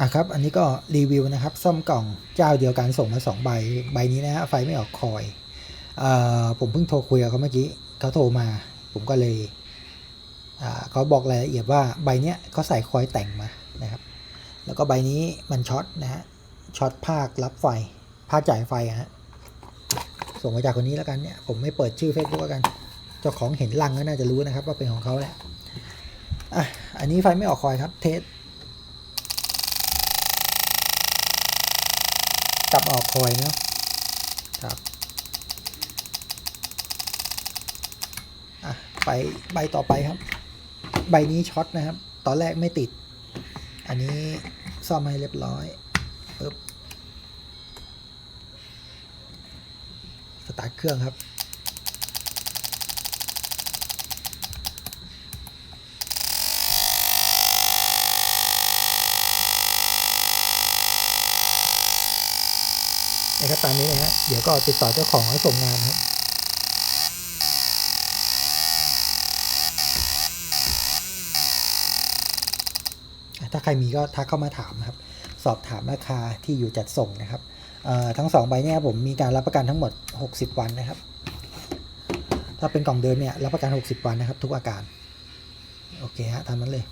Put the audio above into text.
อะครับ อันนี้ก็รีวิวนะครับซ่อมกล่องเจ้าเดียวกันส่งมาสองใบ ใบนี้นะฮะไฟไม่ออกคอยเอ่อผมเพิ่งโทรคุยกับเขาเมื่อกี้เขาโทรมา ผมก็เลยอ่าเขาบอกรายละเอียดว่าใบเนี้ยเขาใส่คอยแต่งมานะครับ แล้วก็ใบนี้มันช็อตนะฮะช็อตภาครับไฟภาคจ่ายไฟฮะส่งมาจากคนนี้แล้วกันเนี่ยผมไม่เปิดชื่อ Facebook แล้วกันเจ้าของเห็นลังก็น่าจะรู้นะครับ ว่าเป็นของเขาแหละอะอันนี้ไฟไม่ออกคอยครับเทส กลับออกคอยเนาะครับอะไปใบต่อไปครับ ใบนี้ช็อตนะครับ ตอนแรกไม่ติด อันนี้ซ่อมให้เรียบร้อยปึ๊บสตาร์ทเครื่องครับ นะครับตามนี้นะฮะเดี๋ยวก็ติดต่อเจ้าของให้ส่งงานครับถ้าใครมีก็ทักเข้ามาถามครับ สอบถามราคาที่อยู่จัดส่งนะครับทั้งสองใบเนี่ยผมมีการรับประกันทั้งหมด 60 วันนะครับ ถ้าเป็นกล่องเดิมเนี่ยรับประกัน 60 วันนะครับ ทุกอาการ โอเคฮะตามนั้นเลย